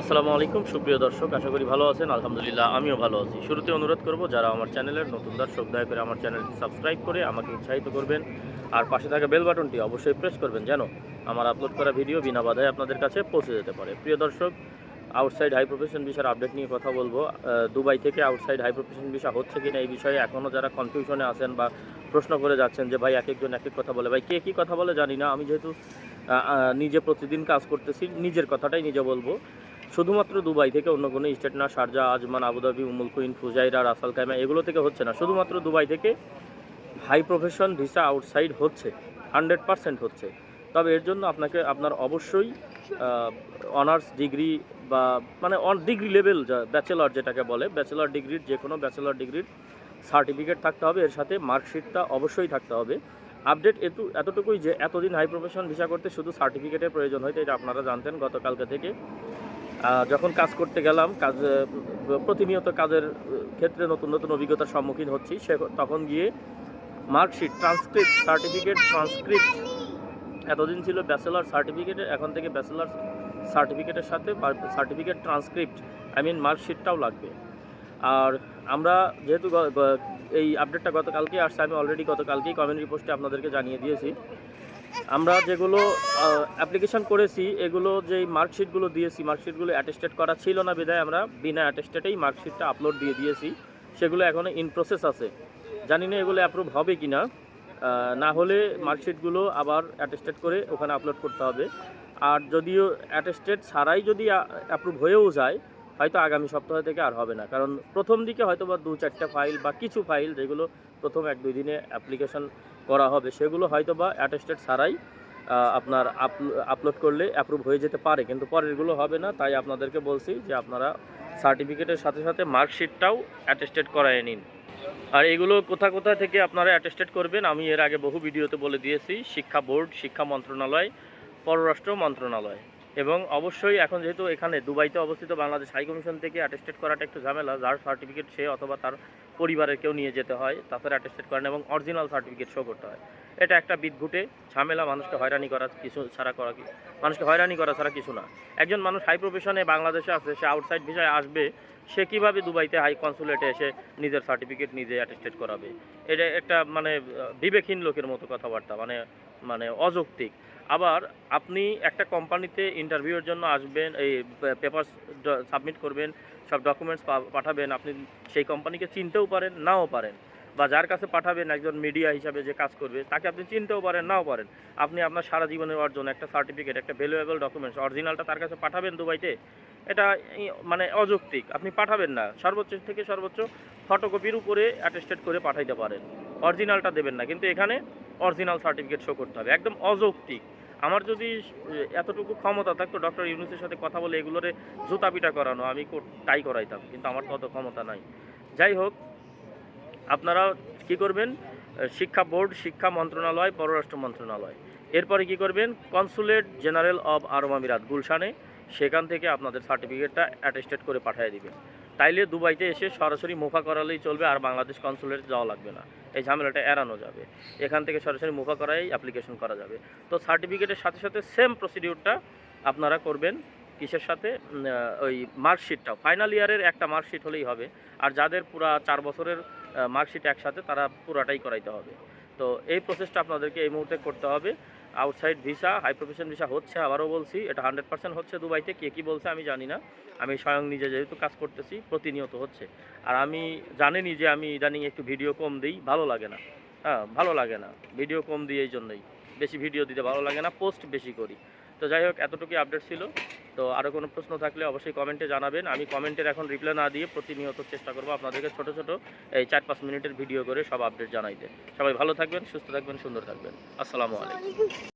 আসসালামু আলাইকুম, সুপ্রিয় দর্শক, আশা করি ভালো আছেন। আলহামদুলিল্লাহ, আমিও ভালো আছি। শুরুতে অনুরোধ করব, যারা আমার চ্যানেলের নতুন দর্শক, দয়া করে আমার চ্যানেলটি সাবস্ক্রাইব করে আমাকে উৎসাহিত করবেন। আর পাশে থাকা বেল বাটনটি অবশ্যই প্রেস করবেন, যেন আমার আপলোড করা ভিডিও বিনা বাধায় আপনাদের কাছে পৌঁছে যেতে পারে। প্রিয় দর্শক আউটসাইড হাই প্রফেশন বিষয়ের আপডেট নিয়ে কথা বলব। দুবাই থেকে আউটসাইড হাই প্রফেশন বিষয় হচ্ছে কিনা এই বিষয়ে এখনও যারা কনফিউশনে আছেন বা প্রশ্ন করে যাচ্ছেন যে, ভাই, এক একজন এক এক কথা বলে। ভাই, কে কী কথা বলে জানি না। আমি যেহেতু নিজে প্রতিদিন কাজ করতেছি, নিজের কথাটাই নিজে বলব। শুধুমাত্র দুবাই থেকে অন্য কোনো স্টেট না, Sharjah, Ajman, Abu Dhabi, Umm al Quwain, Fujairah Ras al Khaimah, এগুলো থেকে হচ্ছে না। শুধুমাত্র দুবাই থেকে হাই প্রফেশন ভিসা আউটসাইড হচ্ছে হান্ড্রেড পারসেন্ট হচ্ছে। তবে এর জন্য আপনাকে, আপনার অবশ্যই অনার্স ডিগ্রি বা মানে অন ডিগ্রি লেভেল যা ব্যাচেলর যেটাকে বলে ব্যাচেলর ডিগ্রির যে কোনো ব্যাচেলর ডিগ্রির সার্টিফিকেট থাকতে হবে। এর সাথে মার্কশিটটা অবশ্যই থাকতে হবে। আপডেট এতু, এতটুকুই যে, এতদিন হাই প্রফেশন ভিসা করতে শুধু সার্টিফিকেটের প্রয়োজন হয়তো এটা আপনারা জানতেন গতকালকে থেকে। যখন কাজ করতে গেলাম, কাজ প্রতিনিয়ত কাজের ক্ষেত্রে নতুন নতুন অভিজ্ঞতার সম্মুখীন হচ্ছি। সে তখন গিয়ে মার্কশিট ট্রান্সক্রিপ্ট সার্টিফিকেট ট্রান্সক্রিপ্ট এতদিন ছিল ব্যাচেলার সার্টিফিকেটে এখন থেকে ব্যাচেলার সার্টিফিকেটের সাথে সার্টিফিকেট ট্রান্সক্রিপ্ট আই মিন মার্কশিটটাও লাগবে। আর আমরা যেহেতু এই আপডেটটা গতকালকে আসছে, আমি অলরেডি গতকালকেই কমেন্ট পোস্টে আপনাদেরকে জানিয়ে দিয়েছি। আমরা যেগুলো অ্যাপ্লিকেশন করেছি, এগুলো যেই মার্কশিটগুলো দিয়েছি মার্কশিটগুলো অ্যাটেস্টেড করা ছিল না বিধায় আমরা বিনা অ্যাটেস্টেডেই মার্কশিটটা আপলোড দিয়ে দিয়েছি। সেগুলো এখনও ইন প্রসেস আছে। জানি না এগুলো অ্যাপ্রুভ হবে কি না না হলে মার্কশিটগুলো আবার অ্যাটেস্টেড করে ওখানে আপলোড করতে হবে। আর যদিও অ্যাটেস্টেড ছাড়াই যদি অ্যাপ্রুভ হয়েও যায় হয়তো আগামী সপ্তাহ থেকে আর হবে না। কারণ প্রথম দিকে হয়তো বা দু চারটা ফাইল বা কিছু ফাইল যেগুলো প্রথম এক দুই দিনে অ্যাপ্লিকেশন করা হবে, সেগুলো হয়তো বা অ্যাটেস্টেড ছাড়াই আপনার আপলোড করলে অ্যাপ্রুভ হয়ে যেতে পারে। কিন্তু পরেরগুলো হবে না, তাই আপনাদেরকে বলছি যে আপনারা সার্টিফিকেটের সাথে সাথে মার্কশিটটাও অ্যাটেস্টেড করায় নিন। আর এগুলো কোথা কোথা থেকে আপনারা অ্যাটেস্টেড করবেন, আমি এর আগে বহু ভিডিওতে বলে দিয়েছি। শিক্ষা বোর্ড, শিক্ষা মন্ত্রণালয়, পররাষ্ট্র মন্ত্রণালয়। এবং অবশ্যই এখন যেহেতু এখানে দুবাইতে অবস্থিত, বাংলাদেশ হাই কমিশন থেকে অ্যাটেস্টেড করাটা একটু ঝামেলা। যার সার্টিফিকেট সে অথবা তার পরিবারের কেউ নিয়ে যেতে হয়, তাছাড়া অ্যাটেস্টেড করেন এবং অরিজিনাল সার্টিফিকেট শো করতে হয়। এটা একটা বিদঘুটে ঝামেলা, মানুষকে হয়রানি করা কিছু ছাড়া করা কি মানুষকে হয়রানি করা ছাড়া কিছু না। একজন মানুষ হাই প্রফেশনে বাংলাদেশে আছে, সে আউটসাইড ভিসায় আসবে, সে কীভাবে দুবাইতে হাই কনসুলেটে এসে নিজের সার্টিফিকেট নিজে অ্যাটেস্টেড করাবে? এটা একটা মানে বিবেকহীন লোকের মতো কথাবার্তা। মানে মানে অযৌক্তিক। আবার আপনি একটা কোম্পানিতে ইন্টারভিউর জন্য আসবেন, এই পেপার সাবমিট করবেন, সব ডকুমেন্টস পাঠাবেন, আপনি সেই কোম্পানিকে চিনতেও পারেন, নাও পারেন। বা যার কাছে পাঠাবেন একজন মিডিয়া হিসাবে যে কাজ করবে, তাকে আপনি চিনতেও পারেন, নাও পারেন। আপনি আপনার সারা জীবনের অর্জন, একটা সার্টিফিকেট একটা ভ্যালুয়েবল ডকুমেন্টস অরিজিনালটা তার কাছে পাঠাবেন দুবাইতে? এটা মানে অযৌক্তিক। আপনি পাঠাবেন না। সর্বোচ্চ থেকে সর্বোচ্চ ফটোকপির উপরে অ্যাটেস্টেড করে পাঠাইতে পারেন। অরিজিনালটা দেবেন না। কিন্তু এখানে অরিজিনাল সার্টিফিকেট শো করতে হবে। একদম অযৌক্তিক। আমার যদি এতটুকু ক্ষমতা থাকতো, ডক্টর ইউনুসের সাথে কথা বলে এগুলোরে জুতা পিটা করানো, আমি তাই করাইতাম। কিন্তু আমার তো অত ক্ষমতা নাই। যাই হোক, আপনারা কি করবেন? শিক্ষা বোর্ড, শিক্ষা মন্ত্রণালয়, পররাষ্ট্র মন্ত্রণালয়। এরপরে কি করবেন? কনসুলেট জেনারেল অব আরব আমিরাত গুলশানে সেখান থেকে আপনাদের সার্টিফিকেটটা অ্যাটেস্টেড করে পাঠিয়ে দিবেন তাইলে দুবাইতে এসে সরাসরি মুফা করালেই চলবে আর বাংলাদেশ কনসুলেট যাওয়া লাগবে না। এই ঝামেলাটা এড়ানো যাবে। এখান থেকে সরাসরি মুফা করাই অ্যাপ্লিকেশন করা যাবে। তো সার্টিফিকেটের সাথে সাথে সেম প্রসিডিউরটা আপনারা করবেন কিসের সাথে? ওই মার্কশিটটাও ফাইনাল ইয়ারের একটা মার্কশিট হলেই হবে। আর যাদের পুরা চার বছরের মার্কশিট একসাথে তারা পুরাটাই করাইতে হবে। তো এই প্রসেসটা আপনাদেরকে এই মুহূর্তে করতে হবে। Outside visa high profession visa হচ্ছে, আবারও বলছি, এটা হান্ড্রেড পার্সেন্ট হচ্ছে দুবাইতে, কে কী বলছে আমি জানি না। আমি স্বয়ং নিজে যেহেতু কাজ করতেছি, প্রতিনিয়ত হচ্ছে। আর আমি জানিনি যে আমি ইদানিং একটু ভিডিও কম দিই, ভালো লাগে না। হ্যাঁ ভালো লাগে না। ভিডিও কম দিই এই জন্যই। বেশি ভিডিও দিতে ভালো লাগে না পোস্ট বেশি করি। তো যাই হোক, এতটুকুই আপডেট ছিল। তো আরও কোনো প্রশ্ন থাকলে অবশ্যই কমেন্টে জানাবেন। আমি কমেন্টের এখন রিপ্লাই না দিয়ে প্রতিনিয়ত চেষ্টা করব আপনাদেরকে ছোট ছোট এই চার, পাঁচ মিনিটের ভিডিও করে সব আপডেট জানাইতে। সবাই ভালো থাকবেন, সুস্থ থাকবেন, সুন্দর থাকবেন। আসসালামু আলাইকুম।